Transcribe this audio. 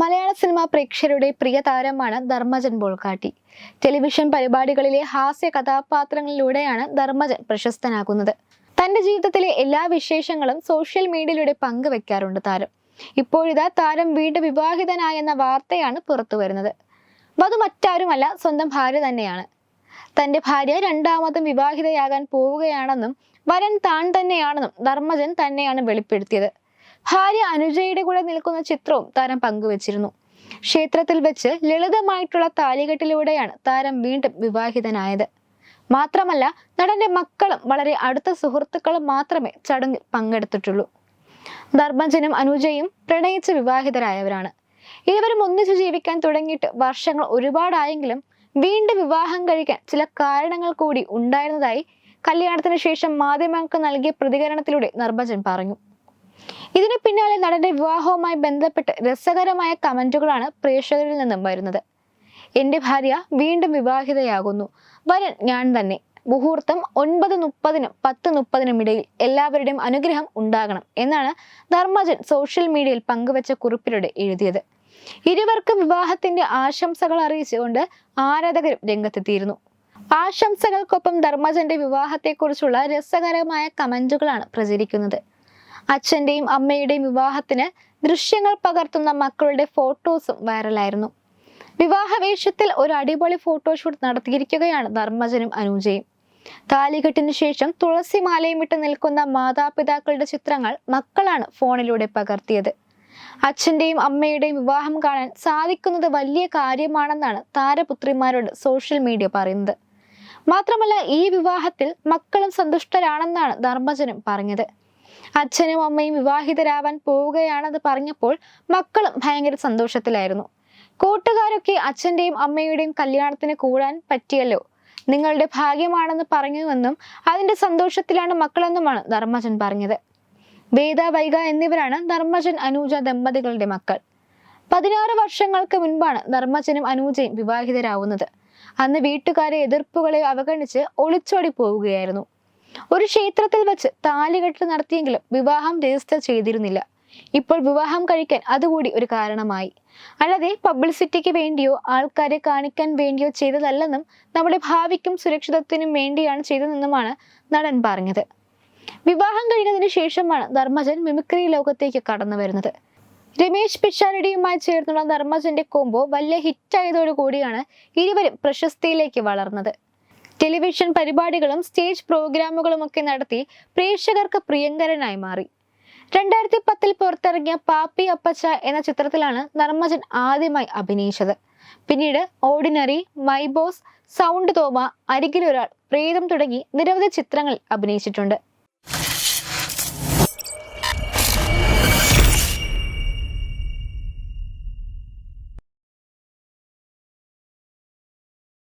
മലയാള cinema പ്രേക്ഷകരുടെ പ്രിയ താരമാണ് Dharmajan Bolgatty. Television പരിപാടികളിലെ ഹാസ്യ കഥാപാത്രങ്ങളിലൂടെയാണ് ധർമ്മജൻ പ്രശസ്തനാകുന്നത്. തന്റെ ജീവിതത്തിലെ എല്ലാ വിശേഷങ്ങളും സോഷ്യൽ മീഡിയയിലൂടെ പങ്കുവെക്കാറുണ്ട് താരം. ഇപ്പോഴിതാ താരം വീണ്ടും വിവാഹിതനായെന്ന വാർത്തയാണ് പുറത്തു വരുന്നത് മറ്റാരുമല്ല സ്വന്തം ഭാര്യ തന്നെയാണ്. തന്റെ ഭാര്യ രണ്ടാമതും വിവാഹിതയാകാൻ പോവുകയാണെന്നും വരൻ താൻ തന്നെയാണെന്നും ധർമ്മജൻ തന്നെയാണ് വെളിപ്പെടുത്തിയത്. ഭാര്യ അനുജയുടെ കൂടെ നിൽക്കുന്ന ചിത്രവും താരം പങ്കുവച്ചിരുന്നു. ക്ഷേത്രത്തിൽ വെച്ച് ലളിതമായിട്ടുള്ള താലികെട്ടിലൂടെയാണ് താരം വീണ്ടും വിവാഹിതനായത്. മാത്രമല്ല നടന്റെ മക്കളും വളരെ അടുത്ത സുഹൃത്തുക്കളും മാത്രമേ ചടങ്ങിൽ പങ്കെടുത്തിട്ടുള്ളൂ. ധർമ്മജനും അനുജയും പ്രണയിച്ച് വിവാഹിതരായവരാണ്. ഇരുവരും ഒന്നിച്ചു ജീവിക്കാൻ തുടങ്ങിയിട്ട് വർഷങ്ങൾ ഒരുപാടായെങ്കിലും വീണ്ടും വിവാഹം കഴിക്കാൻ ചില കാരണങ്ങൾ കൂടി ഉണ്ടായിരുന്നതായി കല്യാണത്തിന് ശേഷം മാധ്യമങ്ങൾക്ക് നൽകിയ പ്രതികരണത്തിലൂടെ നിർഭജൻ പറഞ്ഞു. ഇതിന് പിന്നാലെ നടന്റെ വിവാഹവുമായി ബന്ധപ്പെട്ട് രസകരമായ കമന്റുകളാണ് പ്രേക്ഷകരിൽ നിന്നും വരുന്നത്. എന്റെ ഭാര്യ വീണ്ടും വിവാഹിതയാകുന്നു. വരൻ ഞാൻ തന്നെ. മുഹൂർത്തം ഒൻപത് മുപ്പതിനും പത്ത് മുപ്പതിനും ഇടയിൽ എല്ലാവരുടെയും അനുഗ്രഹം ഉണ്ടാകണം എന്നാണ് ധർമ്മജൻ സോഷ്യൽ മീഡിയയിൽ പങ്കുവച്ച കുറിപ്പിലൂടെ എഴുതിയത്. ഇരുവർക്കും വിവാഹത്തിന്റെ ആശംസകൾ അറിയിച്ചുകൊണ്ട് ആരാധകരും രംഗത്തെത്തിയിരുന്നു. ആശംസകൾക്കൊപ്പം ധർമ്മജന്റെ വിവാഹത്തെക്കുറിച്ചുള്ള രസകരമായ കമന്റുകളാണ് പ്രചരിക്കുന്നത്. അച്ഛന്റെയും അമ്മയുടെയും വിവാഹത്തിന് ദൃശ്യങ്ങൾ പകർത്തുന്ന മക്കളുടെ ഫോട്ടോസും വൈറലായിരുന്നു. വിവാഹവേഷത്തിൽ ഒരു അടിപൊളി ഫോട്ടോഷൂട്ട് നടത്തിയിരിക്കുകയാണ് ധർമ്മജനും അനുജയും. താലികെട്ടിന് ശേഷം തുളസിമാലയും ഇട്ട് നിൽക്കുന്ന മാതാപിതാക്കളുടെ ചിത്രങ്ങൾ മക്കളാണ് ഫോണിലൂടെ പകർത്തിയത്. അച്ഛന്റെയും അമ്മയുടെയും വിവാഹം കാണാൻ സാധിക്കുന്നത് വലിയ കാര്യമാണെന്നാണ് താരപുത്രിമാരോട് സോഷ്യൽ മീഡിയ പറയുന്നത്. മാത്രമല്ല ഈ വിവാഹത്തിൽ മക്കളും സന്തുഷ്ടരാണെന്നാണ് ധർമ്മജനും പറഞ്ഞത്. അച്ഛനും അമ്മയും വിവാഹിതരാവാൻ പോവുകയാണെന്ന് പറഞ്ഞപ്പോൾ മക്കളും ഭയങ്കര സന്തോഷത്തിലായിരുന്നു. കൂട്ടുകാരൊക്കെ അച്ഛന്റെയും അമ്മയുടെയും കല്യാണത്തിന് കൂടാൻ പറ്റിയല്ലോ. നിങ്ങളുടെ ഭാഗ്യമാണെന്ന് പറഞ്ഞുവെന്നും അതിന്റെ സന്തോഷത്തിലാണ് മക്കളെന്നുമാണ് ധർമ്മജൻ പറഞ്ഞത്. വേദ വൈഗ എന്നിവരാണ് ധർമ്മജൻ അനൂജ ദമ്പതികളുടെ മക്കൾ. പതിനാറ് വർഷങ്ങൾക്ക് മുൻപാണ് ധർമ്മജനും അനൂജയും വിവാഹിതരാവുന്നത്. അന്ന് വീട്ടുകാരെ എതിർപ്പുകളെ അവഗണിച്ച് ഒളിച്ചോടി പോവുകയായിരുന്നു. ഒരു ക്ഷേത്രത്തിൽ വെച്ച് താലികെട്ട് നടത്തിയെങ്കിലും വിവാഹം രജിസ്റ്റർ ചെയ്തിരുന്നില്ല. ഇപ്പോൾ വിവാഹം കഴിക്കാൻ അതുകൂടി ഒരു കാരണമായി. അല്ലാതെ പബ്ലിസിറ്റിക്ക് വേണ്ടിയോ ആൾക്കാരെ കാണിക്കാൻ വേണ്ടിയോ ചെയ്തതല്ലെന്നും നമ്മുടെ ഭാവിക്കും സുരക്ഷിതത്വത്തിനും വേണ്ടിയാണ് ചെയ്തതെന്നുമാണ് നടൻ പറഞ്ഞത്. വിവാഹം കഴിഞ്ഞതിന് ശേഷമാണ് ധർമ്മജൻ മിമിക്രി ലോകത്തേക്ക് കടന്നു വരുന്നത്. രമേശ് പിഷാരടിയുമായി ചേർന്നുള്ള ധർമ്മജന്റെ കോമ്പോ വലിയ ഹിറ്റായതോടുകൂടിയാണ് ഇരുവരും പ്രശസ്തിയിലേക്ക് വളർന്നത്. ടെലിവിഷൻ പരിപാടികളും സ്റ്റേജ് പ്രോഗ്രാമുകളും ഒക്കെ നടത്തി പ്രേക്ഷകർക്ക് പ്രിയങ്കരനായി മാറി. രണ്ടായിരത്തി പത്തിൽ പുറത്തിറങ്ങിയ പാപ്പി അപ്പച്ച എന്ന ചിത്രത്തിലാണ് നർമ്മജൻ ആദ്യമായി അഭിനയിച്ചത്. പിന്നീട് ordinary my boss sound Thoma Arikiloral Pretham തുടങ്ങി നിരവധി ചിത്രങ്ങളിൽ അഭിനയിച്ചിട്ടുണ്ട്.